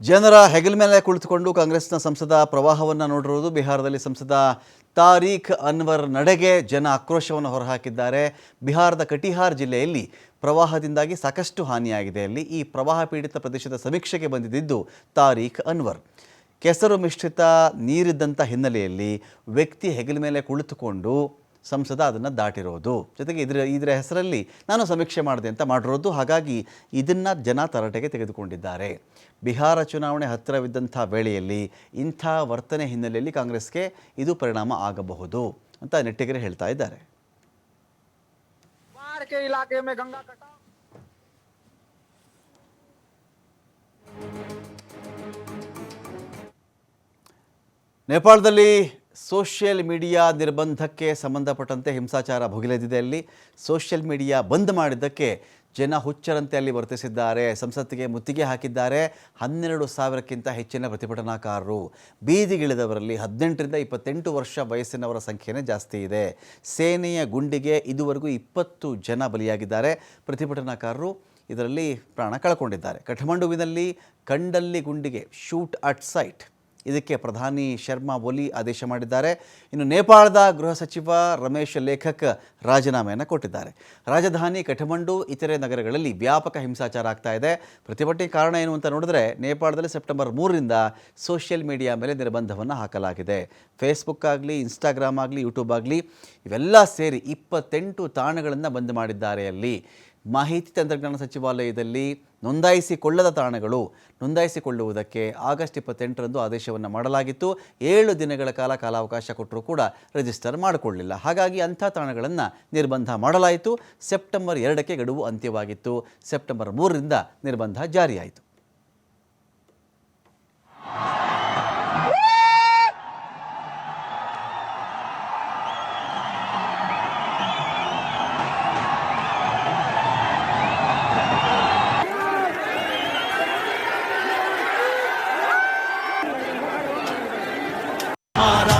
ಜನರ ಹೆಗಲ ಮೇಲೆ ಕುಳಿತುಕೊಂಡು ಕಾಂಗ್ರೆಸ್ನ ಸಂಸದ ಪ್ರವಾಹವನ್ನು ನೋಡಿರುವುದು ಬಿಹಾರದಲ್ಲಿ ಸಂಸದ ತಾರೀಖ್ ಅನ್ವರ್ ನಡೆಗೆ ಜನ ಆಕ್ರೋಶವನ್ನು ಹೊರಹಾಕಿದ್ದಾರೆ. ಬಿಹಾರದ ಕಟಿಹಾರ್ ಜಿಲ್ಲೆಯಲ್ಲಿ ಪ್ರವಾಹದಿಂದಾಗಿ ಸಾಕಷ್ಟು ಹಾನಿಯಾಗಿದೆ. ಅಲ್ಲಿ ಈ ಪ್ರವಾಹ ಪೀಡಿತ ಪ್ರದೇಶದ ಸಮೀಕ್ಷೆಗೆ ಬಂದಿದ್ದು ತಾರೀಖ್ ಅನ್ವರ್. ಕೆಸರು ಮಿಶ್ರಿತ ನೀರಿದ್ದಂಥ ಹಿನ್ನೆಲೆಯಲ್ಲಿ ವ್ಯಕ್ತಿ ಹೆಗಲ ಮೇಲೆ ಕುಳಿತುಕೊಂಡು ಸಂಸದ ಅದನ್ನು ದಾಟಿರೋದು. ಜೊತೆಗೆ ಇದರ ಇದರ ಹೆಸರಲ್ಲಿ ನಾನು ಸಮೀಕ್ಷೆ ಮಾಡಿದೆ ಅಂತ ಮಾಡಿರೋದು. ಹಾಗಾಗಿ ಇದನ್ನು ಜನ ತರಾಟೆಗೆ ತೆಗೆದುಕೊಂಡಿದ್ದಾರೆ. ಬಿಹಾರ ಚುನಾವಣೆ ಹತ್ತಿರವಿದ್ದಂಥ ವೇಳೆಯಲ್ಲಿ ಇಂಥ ವರ್ತನೆ ಹಿನ್ನೆಲೆಯಲ್ಲಿ ಕಾಂಗ್ರೆಸ್ಗೆ ಇದು ಪರಿಣಾಮ ಆಗಬಹುದು ಅಂತ ನೆಟ್ಟಿಗರೆ ಹೇಳ್ತಾ ಇದ್ದಾರೆ. ನೇಪಾಳದಲ್ಲಿ ಸೋಷಿಯಲ್ ಮೀಡಿಯಾ ನಿರ್ಬಂಧಕ್ಕೆ ಸಂಬಂಧಪಟ್ಟಂತೆ ಹಿಂಸಾಚಾರ ಭುಗಿಲೆದಿದೆ ಅಲ್ಲಿ. ಸೋಷಿಯಲ್ ಮೀಡಿಯಾ ಬಂದ್ ಮಾಡಿದ್ದಕ್ಕೆ ಜನ ಹುಚ್ಚರಂತೆ ಅಲ್ಲಿ ವರ್ತಿಸಿದ್ದಾರೆ. ಸಂಸತ್ತಿಗೆ ಮುತ್ತಿಗೆ ಹಾಕಿದ್ದಾರೆ. ಹನ್ನೆರಡು ಸಾವಿರಕ್ಕಿಂತ ಹೆಚ್ಚಿನ ಪ್ರತಿಭಟನಾಕಾರರು. ಬೀದಿಗಿಳಿದವರಲ್ಲಿ ಹದಿನೆಂಟರಿಂದ ಇಪ್ಪತ್ತೆಂಟು ವರ್ಷ ವಯಸ್ಸಿನವರ ಸಂಖ್ಯೆನೇ ಜಾಸ್ತಿ ಇದೆ. ಸೇನೆಯ ಗುಂಡಿಗೆ ಇದುವರೆಗೂ ಇಪ್ಪತ್ತು ಜನ ಬಲಿಯಾಗಿದ್ದಾರೆ. ಪ್ರತಿಭಟನಾಕಾರರು ಇದರಲ್ಲಿ ಪ್ರಾಣ ಕಳ್ಕೊಂಡಿದ್ದಾರೆ. ಕಠಮಂಡುವಿನಲ್ಲಿ ಕಂಡಲ್ಲಿ ಗುಂಡಿಗೆ, ಶೂಟ್ ಅಟ್ ಸೈಟ್. ಇದಕ್ಕೆ ಪ್ರಧಾನಿ ಶರ್ಮಾ ಒಲಿ ಆದೇಶ ಮಾಡಿದ್ದಾರೆ. ಇನ್ನು ನೇಪಾಳದ ಗೃಹ ಸಚಿವ ರಮೇಶ್ ಲೇಖಕ್ ರಾಜೀನಾಮೆಯನ್ನು ಕೊಟ್ಟಿದ್ದಾರೆ. ರಾಜಧಾನಿ ಕಠಮಂಡು, ಇತರೆ ನಗರಗಳಲ್ಲಿ ವ್ಯಾಪಕ ಹಿಂಸಾಚಾರ ಆಗ್ತಾ ಇದೆ. ಪ್ರತಿಭಟನೆ ಕಾರಣ ಏನು ಅಂತ ನೋಡಿದ್ರೆ ನೇಪಾಳದಲ್ಲಿ ಸೆಪ್ಟೆಂಬರ್ ಮೂರರಿಂದ ಸೋಷಿಯಲ್ ಮೀಡಿಯಾ ಮೇಲೆ ನಿರ್ಬಂಧವನ್ನು ಹಾಕಲಾಗಿದೆ. ಫೇಸ್ಬುಕ್ ಆಗಲಿ, ಇನ್ಸ್ಟಾಗ್ರಾಮ್ ಆಗಲಿ, ಯೂಟ್ಯೂಬ್ ಆಗಲಿ, ಇವೆಲ್ಲ ಸೇರಿ ಇಪ್ಪತ್ತೆಂಟು ತಾಣಗಳನ್ನು ಬಂದ್ ಮಾಡಿದ್ದಾರೆ ಅಲ್ಲಿ. ಮಾಹಿತಿ ತಂತ್ರಜ್ಞಾನ ಸಚಿವಾಲಯದಲ್ಲಿ ನೋಂದಾಯಿಸಿಕೊಳ್ಳದ ತಾಣಗಳು ನೋಂದಾಯಿಸಿಕೊಳ್ಳುವುದಕ್ಕೆ ಆಗಸ್ಟ್ ಇಪ್ಪತ್ತೆಂಟರಂದು ಆದೇಶವನ್ನು ಮಾಡಲಾಗಿತ್ತು. ಏಳು ದಿನಗಳ ಕಾಲ ಕಾಲಾವಕಾಶ ಕೊಟ್ಟರೂ ಕೂಡ ರಿಜಿಸ್ಟರ್ ಮಾಡಿಕೊಳ್ಳಿಲ್ಲ ಹಾಗಾಗಿ ಅಂಥ ತಾಣಗಳನ್ನು ನಿರ್ಬಂಧ ಮಾಡಲಾಯಿತು. ಸೆಪ್ಟೆಂಬರ್ ಎರಡಕ್ಕೆ ಗಡುವು ಅಂತ್ಯವಾಗಿತ್ತು. ಸೆಪ್ಟೆಂಬರ್ ಮೂರರಿಂದ ನಿರ್ಬಂಧ ಜಾರಿಯಾಯಿತು. Para